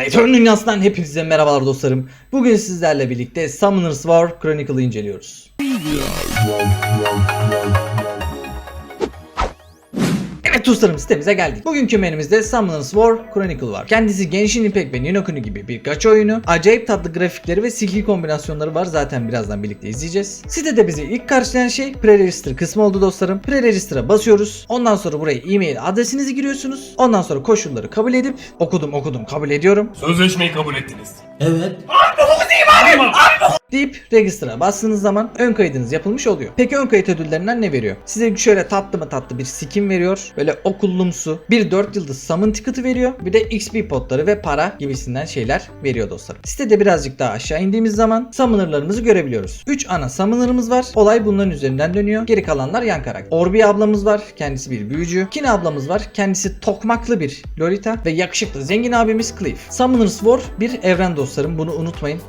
Playturn dünyasından hepinize merhabalar dostlarım. Bugün sizlerle birlikte Summoners War Chronicle'ı inceliyoruz. Dostlarım sitemize geldik. Bugünkü menümüzde Summoners War Chronicle var. Kendisi Genshin Impact ve Ninokuni gibi bir gacha oyunu. Acayip tatlı grafikleri ve skill kombinasyonları var. Zaten birazdan birlikte izleyeceğiz. Sitede bizi ilk karşılayan şey pre-register kısmı oldu dostlarım. Pre-register'a basıyoruz. Ondan sonra buraya e-mail adresinizi giriyorsunuz. Ondan sonra koşulları kabul edip okudum okudum kabul ediyorum Sözleşmeyi kabul ettiniz. Evet. Deyip register'a bastığınız zaman ön kaydınız yapılmış oluyor. Peki ön kayıt ödüllerinden ne veriyor? Size şöyle tatlı mı tatlı bir skin veriyor. Böyle okullumsu. Bir 4 yıldız summon ticket'ı veriyor. Bir de XP potları ve para gibisinden şeyler veriyor dostlarım. Sitede birazcık daha aşağı indiğimiz zaman summoner'larımızı görebiliyoruz. 3 ana summoner'ımız var. Olay bunların üzerinden dönüyor. Geri kalanlar yan karakter. Orbi ablamız var. Kendisi bir büyücü. Kine ablamız var. Kendisi tokmaklı bir Lolita. Ve yakışıklı zengin abimiz Cliff. Summoners War bir evren dostlarım. Bunu unutmayın.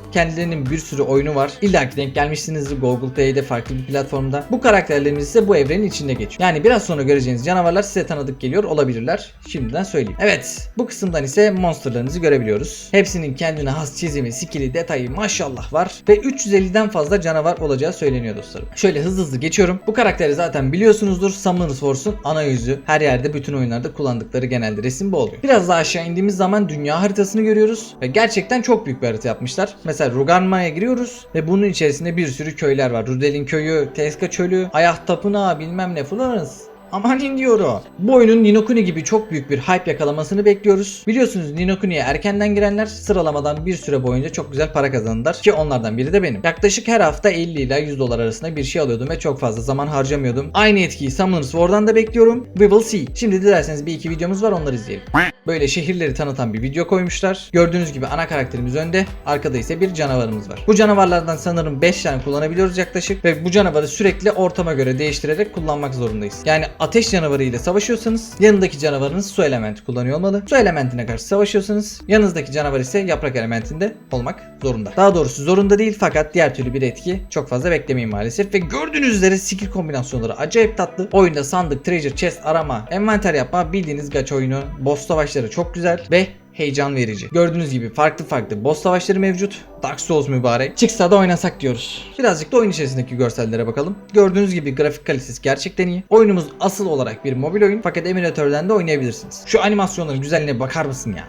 Kendilerinin bir sürü oyunu var. İlla ki denk gelmişsinizdir Google Play'de farklı bir platformda. Bu karakterlerimiz ise bu evrenin içinde geçiyor. Yani biraz sonra göreceğiniz canavarlar size tanıdık geliyor olabilirler. Şimdiden söyleyeyim. Evet bu kısımdan ise monsterlarınızı görebiliyoruz. Hepsinin kendine has çizimi, skill'i, detayı maşallah var. Ve 350'den fazla canavar olacağı söyleniyor dostlarım. Şöyle hızlı hızlı geçiyorum. Bu karakteri zaten biliyorsunuzdur. Summoners Wars'un ana yüzü. Her yerde bütün oyunlarda kullandıkları genelde resim bu oluyor. Biraz daha aşağı indiğimiz zaman dünya haritasını görüyoruz. Ve gerçekten çok büyük bir harita yapmışlar. Mesela Ruganma'ya giriyoruz ve bunun içerisinde bir sürü köyler var. Rudel'in köyü, Teska çölü, Ayah Tapınağı bilmem ne Florence. Aman diyorum. Bu oyunun Ninokuni gibi çok büyük bir hype yakalamasını bekliyoruz. Biliyorsunuz Ninokuni'ye erkenden girenler sıralamadan bir süre boyunca çok güzel para kazanırlar ki onlardan biri de benim. Yaklaşık her hafta 50 ile 100 dolar arasında bir şey alıyordum ve çok fazla zaman harcamıyordum. Aynı etkiyi Summoners War'dan da bekliyorum. We will see. Şimdi dilerseniz bir iki videomuz var onları izleyelim. Böyle şehirleri tanıtan bir video koymuşlar. Gördüğünüz gibi ana karakterimiz önde, arkada ise bir canavarımız var. Bu canavarlardan sanırım 5 tane kullanabiliyoruz yaklaşık ve bu canavarı sürekli ortama göre değiştirerek kullanmak zorundayız. Yani ateş canavarı ile savaşıyorsanız yanındaki canavarınız su elementi kullanıyor olmalı. Su elementine karşı savaşıyorsanız yanınızdaki canavar ise yaprak elementinde olmak zorunda. Daha doğrusu zorunda değil fakat diğer türlü bir etki çok fazla beklemeyin maalesef ve gördüğünüz üzere skill kombinasyonları acayip tatlı. Oyunda sandık, treasure, chest arama, envanter yapma bildiğiniz gacha oyunu. Boss savaşları çok güzel ve heyecan verici. Gördüğünüz gibi farklı farklı boss savaşları mevcut. Dark Souls mübarek. Çıksa da oynasak diyoruz. Birazcık da oyun içerisindeki görsellere bakalım. Gördüğünüz gibi grafik kalitesi gerçekten iyi. Oyunumuz asıl olarak bir mobil oyun fakat emülatörden de oynayabilirsiniz. Şu animasyonların güzelliğine bakar mısın ya?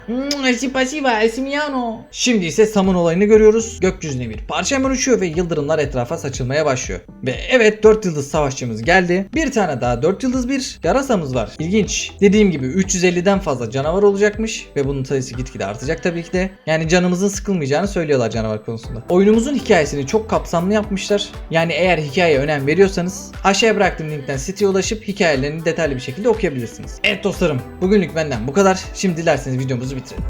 Şimdi ise Summon olayını görüyoruz. Gökyüzüne bir parça uçuyor ve yıldırımlar etrafa saçılmaya başlıyor. Ve evet 4 yıldız savaşçımız geldi. Bir tane daha 4 yıldız bir yarasamız var. İlginç. Dediğim gibi 350'den fazla canavar olacakmış ve bunun sayısı gitgide artacak tabii ki de. Yani canımızın sıkılmayacağını söylüyorlar canavar konusunda. Oyunumuzun hikayesini çok kapsamlı yapmışlar. Yani eğer hikayeye önem veriyorsanız aşağıya bıraktığım linkten siteye ulaşıp hikayelerini detaylı bir şekilde okuyabilirsiniz. Evet dostlarım bugünlük benden bu kadar. Şimdi dilerseniz videomuzu bitirelim.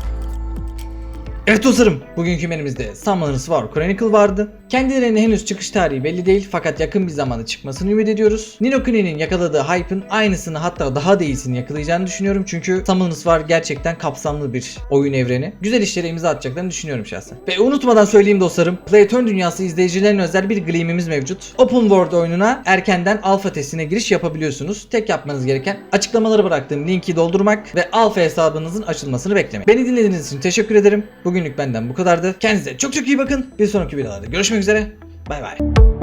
Evet dostlarım, bugünkü menümüzde Summoners War Chronicle vardı. Kendilerinin henüz çıkış tarihi belli değil fakat yakın bir zamanda çıkmasını ümit ediyoruz. Ninokuni'nin yakaladığı hype'ın aynısını hatta daha da iyisini yakalayacağını düşünüyorum çünkü Summoners War gerçekten kapsamlı bir oyun evreni. Güzel işlere imza atacaklarını düşünüyorum şahsen. Ve unutmadan söyleyeyim dostlarım, Playturn dünyası izleyicilerine özel bir gleam'imiz mevcut. Open World oyununa erkenden alfa testine giriş yapabiliyorsunuz. Tek yapmanız gereken açıklamalara bıraktığım linki doldurmak ve alfa hesabınızın açılmasını beklemek. Beni dinlediğiniz için teşekkür ederim. Bugünlük benden bu kadardı. Kendinize çok çok iyi bakın. Bir sonraki videolarda görüşmek üzere. Bay bay.